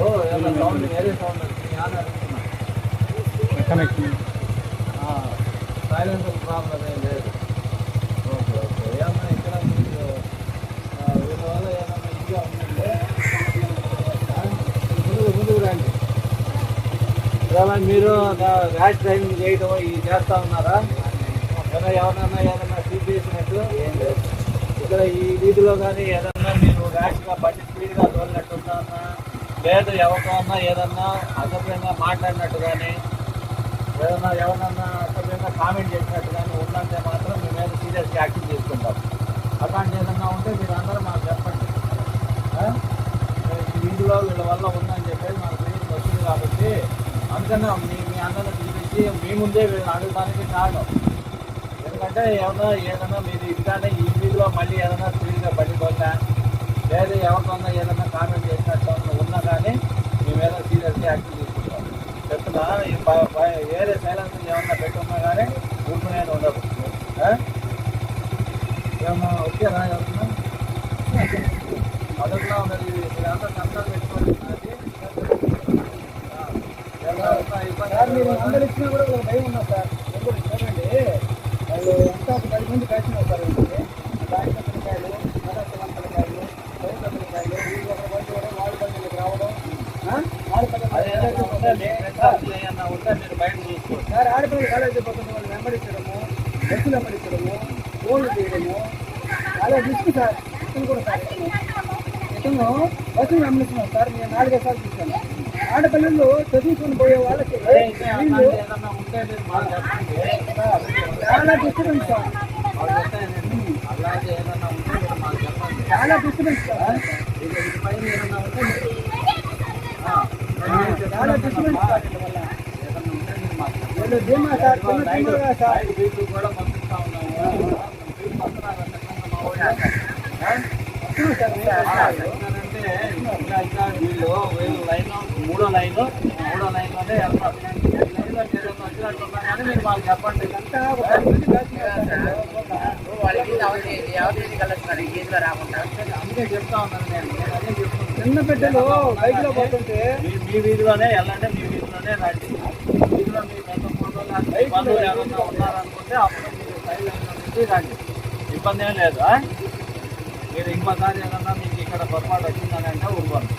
సైలెన్సర్లో ఏదైనా వేరే సౌండ్ వచ్చింది అని అడుగుతున్నా సైలెన్సర్ ప్రాబ్లం ఏం లేదు. ఓకే ఓకే ఏమన్నా ఇక్కడ మీరు ఆ, వీళ్ళ వల్ల ఏమన్నా ఇదిగా ఉందంటే ముందుకు ముందుకు రండి ఏమన్నా మీరు ర్యాష్ డ్రైవింగ్ చేయడం ఇది చేస్తా ఉన్నారా ఏమైనా ఎవరన్నా ఏదన్నా సీట్ చేసినట్లు ఏం లేదు ఇక్కడ ఈ వీధిలో కానీ ఏదన్నా మీరు ర్యాష్గా బండి స్పీడ్గా తోలినట్టుందా లేదు ఎవరితో ఏదన్నా అసభ్యంగా మాట్లాడినట్టు కానీ ఏదన్నా ఎవరన్నా అసభ్యంగా కామెంట్ చేసినట్టు కానీ ఉందంటే మాత్రం మీ మీద సీరియస్ యాక్షన్ తీసుకుంటాం. అట్లాంటి ఏదన్నా ఉంటే మీరు అందరూ మాకు చెప్పండి. ఆ? వీధిలో వీళ్ళ వల్ల ఉందని చెప్పేసి మాకు తెలియదు వచ్చింది కాబట్టి అందుకనే మీ మీ అందరిని పిలిపించి మీ ముందే వీళ్ళని అడగడానికి కారణం. ఎందుకంటే ఏమన్నా ఏదన్నా మీరు ఇదిగానే ఈ వీధిలో మళ్ళీ ఏదైనా స్పీడ్గా పడిపోతా లేదు ఎవరికన్నా ఏదైనా కామెంట్ చేసినట్టు ఉన్నా కానీ మీ మీద సీరియస్గా యాక్షన్ తీసుకుంటాం చెప్తున్నా ఈ ప- ప- సైలెన్స్ ఏమన్నా పెట్టున్నా కానీ ఊరుకునేది ఉండదు? ఏమన్నా వచ్చారా ఏమన్నా మొదట్లో మరి మీరంతా సంతాలు పెట్టుకోండి. సార్ అందరు ఇచ్చినా కూడా భయం ఉన్నా సార్. ఎప్పుడు చూడండి వాళ్ళు ఎంత ఒక పది మంది పత్రికాయలు మదర్శనం పత్రికాయలు పది పత్రికాయలు వీళ్ళు ఒక బండి కూడా నాలుగు బండికి రావడం ఆ? నాలుగు పత్రికలు ఏమన్నా ఉంటే మీరు బయట చూసుకోండి సార్ ఆడపిల్లలు కాలేజీ పక్కన వాళ్ళు వెంబడించడము బస్సులు వెంబడించడము ఫోన్లు చేయడము చాలా రిస్క్ సార్ ఇతను కూడా సార్. ఇతను బస్సులు వెంబడిస్తున్నాం సార్ నేను నాలుగైదు సార్లు చూశాను. ఆడపిల్లలు చదువుకుని పోయే వాళ్ళకి వీళ్ళు చాలా డిస్టర్బెన్స్ సార్. చాలా డిస్టర్బెన్స్ సార్. చాలా డిస్టర్బెన్స్ సార్. వీళ్ళు వీళ్ళు లైన్ మూడో లైన్ మూడో లైన్లోనే వెళ్తారు లైన్లో ఏదైనా వచ్చినట్టున్నా కానీ మీరు చెప్పండి అంతా ఒక పది మంది రాకుండా అందుకే చెప్తా ఉన్నాను నేను అదే చిన్న బిడ్డలు బైక్లో పోతుంటే మీ మీ వీధిలోనే వెళ్ళండి మీ వీధిలోనే రండి వీధిలో మీ బంధువులు ఎవరన్నా ఉన్నారనుకుంటే అప్పుడు మీరు నుంచి రండి ఇబ్బంది ఏం లేదు మీరు ఇంకోసారి ఏదన్నా మీకు ఇక్కడ పొరపాటు వచ్చిందని అంటే ఊరుకోండి.